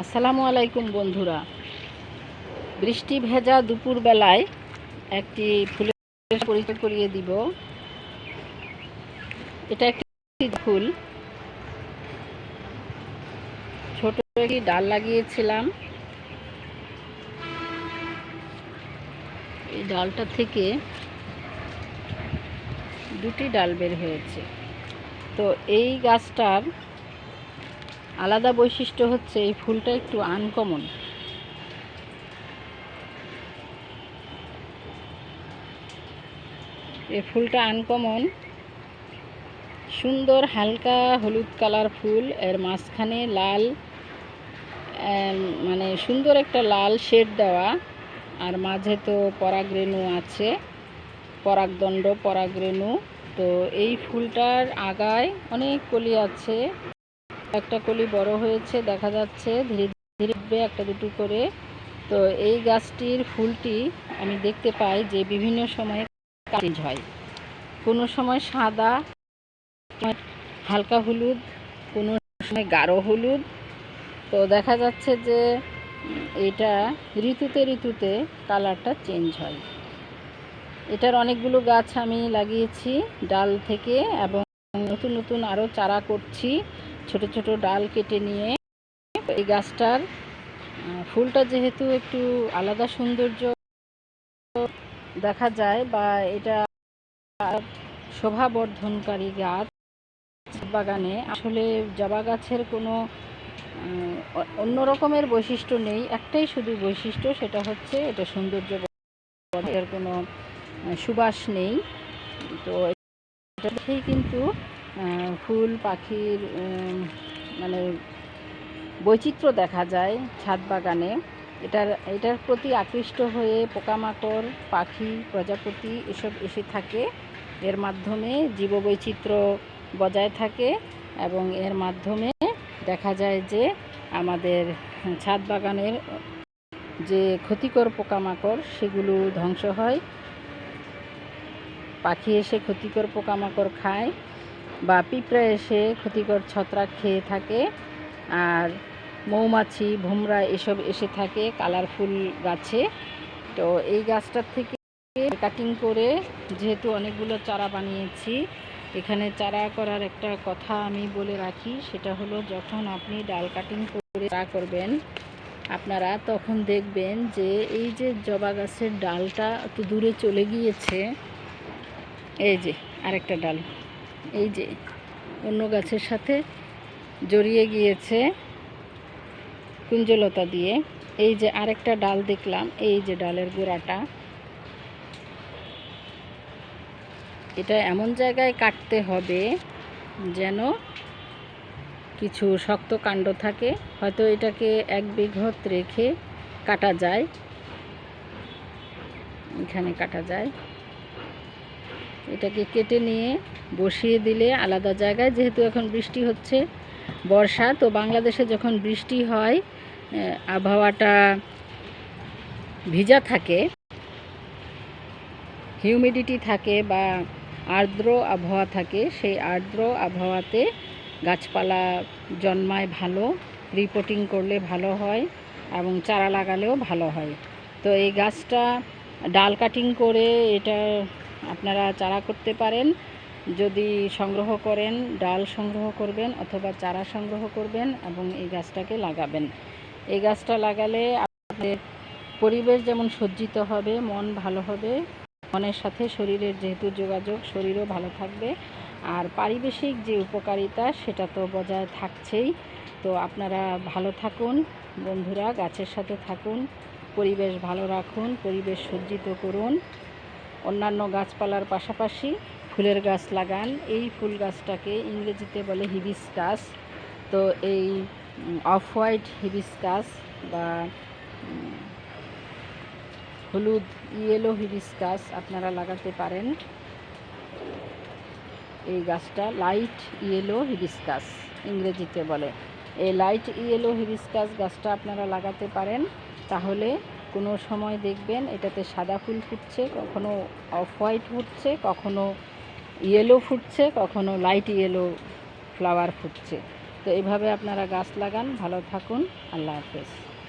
আসসালামু আলাইকুম বন্ধুরা। বৃষ্টি ভেজা দুপুরবেলায় একটি ফুলের পরিচয় করিয়ে দিব। এটা একটি ফুল। ছোট একটি ডাল লাগিয়েছিলাম। এই ডালটা থেকে দুটি ডাল বের হয়েছে। তো এই গাছটার আলাদা বৈশিষ্ট্য হচ্ছে এই ফুলটা একটু আনকমন এই ফুলটা আনকমন সুন্দর হালকা হলুদ কালার ফুল, এর মাঝখানে লাল মানে সুন্দর একটা লাল শেড দেওয়া, আর মাঝে তো পরাগরেণু আছে, পরাগদণ্ড, পরাগরেণু। তো এই ফুলটার আগায় অনেক কলি আছে। একটা কলি বড় হয়েছে, দেখা যাচ্ছে ধীরে ধীরে একটা দুটো করে। তো এই গাছটির ফুলটি আমি দেখতে পাই যে বিভিন্ন সময়ে চেঞ্জ হয়। কোনো সময় সাদা, হালকা হলুদ, কোনো সময় গাঢ় হলুদ। তো দেখা যাচ্ছে যে এটা ঋতুতে ঋতুতে কালারটা চেঞ্জ হয়। এটার অনেকগুলো গাছ আমি লাগিয়েছি, ডাল থেকে, এবং নতুন নতুন আরও চারা করছি। ছোট ছোট ডাল কেটে নিয়ে এই গাছটার ফুলটা যেহেতু একটু আলাদা সৌন্দর্য দেখা যায় বা এটা শোভাবর্ধনকারী গাছ বাগানে, আসলে জবা গাছের কোনো অন্য রকমের বৈশিষ্ট্য নেই। একটাই শুধু বৈশিষ্ট্য, সেটা হচ্ছে এটা সৌন্দর্য কোনো সুবাস নেই। তো এটা দেখেই কিন্তু ফুল, পাখির মানে বৈচিত্র্য দেখা যায় ছাদ বাগানে। এটার এটার প্রতি আকৃষ্ট হয়ে পোকামাকড়, পাখি, প্রজাপতি এসব এসে থাকে। এর মাধ্যমে জীববৈচিত্র্য বজায় থাকে এবং এর মাধ্যমে দেখা যায় যে আমাদের ছাদ বাগানের যে ক্ষতিকর পোকামাকড়, সেগুলো ধ্বংস হয়। পাখি এসে ক্ষতিকর পোকামাকড় খায়। বা পিঁপড়া এসে ক্ষতিকর ছত্রাক খেয়ে থাকে। আর মৌমাছি, ভুমরা এসব এসে থাকে কালারফুল গাছে। তো এই গাছটার থেকে কাটিং করে যেহেতু অনেকগুলো চারা বানিয়েছি, এখানে চারা করার একটা কথা আমি বলে রাখি, সেটা হলো যখন আপনি ডাল কাটিং করে চারা করবেন, আপনারা তখন দেখবেন যে এই যে জবা গাছের ডালটা একটু দূরে চলে গিয়েছে, এই যে আরেকটা ডাল। এই যে অন্য গাছের সাথে জড়িয়ে গিয়েছে কুঞ্জলতা দিয়ে। এই যে আরেকটা ডাল দেখলাম, এই যে ডালের গোড়াটা। এটা এমন জায়গায় কাটতে হবে যেন কিছু শক্ত কাণ্ড থাকে। হয়তো এটাকে এক বিঘত রেখে কাটা যায়। এখানে কাটা যায়। এটাকে কেটে নিয়ে বসিয়ে দিলে আলাদা জায়গায়, যেহেতু এখন বৃষ্টি হচ্ছে, বর্ষা, তো বাংলাদেশে যখন বৃষ্টি হয় আবহাওয়াটা ভিজা থাকে, হিউমিডিটি থাকে বা আর্দ্র আবহাওয়া থাকে, সেই আর্দ্র আবহাওয়াতে গাছপালা জন্মায় ভালো রিপোর্টিং করলে ভালো হয় এবং চারা লাগালেও ভালো হয়। তো এই গাছটা ডাল কাটিং করে এটা আপনারা চারা করতে পারেন। যদি সংগ্রহ করেন, ডাল সংগ্রহ করবেন অথবা চারা সংগ্রহ করবেন এবং এই গাছটাকে লাগাবেন। এই গাছটা লাগালে আপনাদের পরিবেশ যেমন সজ্জিত হবে, মন ভালো হবে, মনের সাথে শরীরের যেহেতু যোগাযোগ, শরীরও ভালো থাকবে। আর পারিবেশিক যে উপকারিতা, সেটা তো বজায় থাকছেই। তো আপনারা ভালো থাকুন, বন্ধুরা, গাছের সাথে থাকুন, পরিবেশ ভালো রাখুন, পরিবেশ সজ্জিত করুন। অন্যান্য গাছপালার পাশাপাশি ফুলের গাছ লাগান। এই ফুল গাছটাকে ইংরেজিতে বলে হিবিস্কাস। তো এই অফ হোয়াইট হিবিস্কাস বা হলুদ, ইয়েলো হিবিস্কাস আপনারা লাগাতে পারেন। এই গাছটা লাইট ইয়েলো হিবিস্কাস ইংরেজিতে বলে। এই লাইট ইয়েলো হিবিস্কাস গাছটা আপনারা লাগাতে পারেন। তাহলে কোনো সময় দেখবেন এটাতে সাদা ফুল ফুটছে, কখনো অফ হোয়াইট ফুটছে, কখনো ইয়েলো ফুটছে, কখনো লাইট ইয়েলো ফ্লাওয়ার ফুটছে। তো এভাবে আপনারা গাছ লাগান, ভালো থাকুন, আল্লাহ হাফেজ।